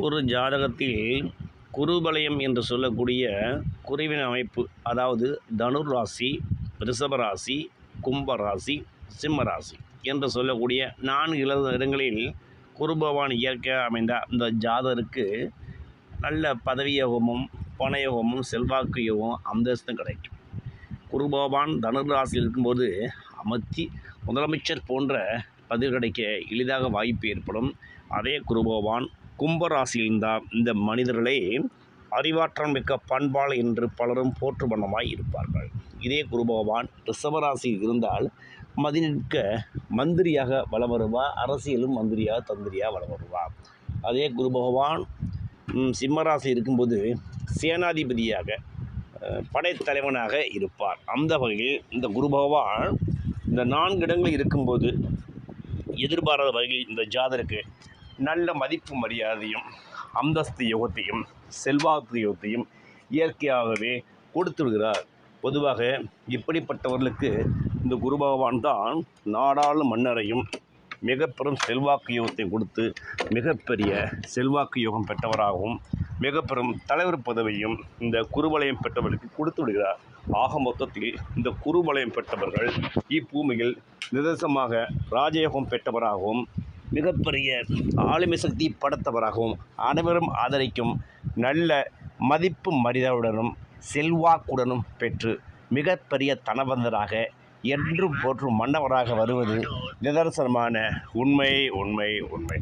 ஒரு ஜாதகத்தில் குருபலயம் என்று சொல்லக்கூடிய குருவின் அமைப்பு அதாவது தனுர் ராசி ரிஷப ராசி கும்ப ராசி சிம்ம ராசி என்று சொல்லக்கூடிய நான்கு இள இடங்களில் குருபவான் இயற்கையாக அமைந்த அந்த ஜாதகருக்கு நல்ல பதவி பணயோகமும் பண யோகமும் செல்வாக்கு யோகம் அந்தஸ்தும் கிடைக்கும். குருபவான் தனுர் ராசியில் இருக்கும்போது அமர்த்தி முதலமைச்சர் போன்ற பதிவு கிடைக்க எளிதாக வாய்ப்பு ஏற்படும். அதே குருபவான் கும்பராசியில்தான் இந்த மனிதர்களே அறிவாற்றல் மிக்க பண்பாள் என்று பலரும் போற்று வண்ணமாய் இருப்பார்கள். இதே குரு பகவான் ரிஷபராசியில் இருந்தால் மதிநிற்க மந்திரியாக வளம் வருவார் அரசியலும் மந்திரியாக தந்திரியாக வளம் வருவார் அதே குரு பகவான் சிம்மராசி இருக்கும்போது சேனாதிபதியாக படைத்தலைவனாக இருப்பார். அந்த வகையில் இந்த குரு பகவான் இந்த நான்கு இடங்களில் இருக்கும்போது எதிர்பாராத வகையில் இந்த ஜாதருக்கு நல்ல மதிப்பு மரியாதையும் அந்தஸ்து யோகத்தையும் செல்வாக்கு யோகத்தையும் இயற்கையாகவே கொடுத்து விடுகிறார் பொதுவாக இப்படிப்பட்டவர்களுக்கு இந்த குரு பகவான் தான் நாடாளு மன்னரையும் மிக பெரும் செல்வாக்கு யோகத்தை கொடுத்து மிகப்பெரிய செல்வாக்கு யோகம் பெற்றவராகவும் மிக பெரும் தலைவர் பதவியும் இந்த குருவலயம் பெற்றவர்களுக்கு கொடுத்து விடுகிறார். ஆக மொத்தத்தில் இந்த குருவலயம் பெற்றவர்கள் இப்பூமியில் நிதர்சமாக ராஜயோகம் பெற்றவராகவும் மிகப்பெரிய ஆளுமை சக்தி படைத்தவராகவும் அனைவரும் ஆதரிக்கும் நல்ல மதிப்பு மரியாதையுடனும் செல்வாக்குடனும் பெற்று மிகப்பெரிய தனவந்தராக என்றும் போற்றும் மன்னவராக வருவது நிதர்சனமான உண்மை உண்மை உண்மை.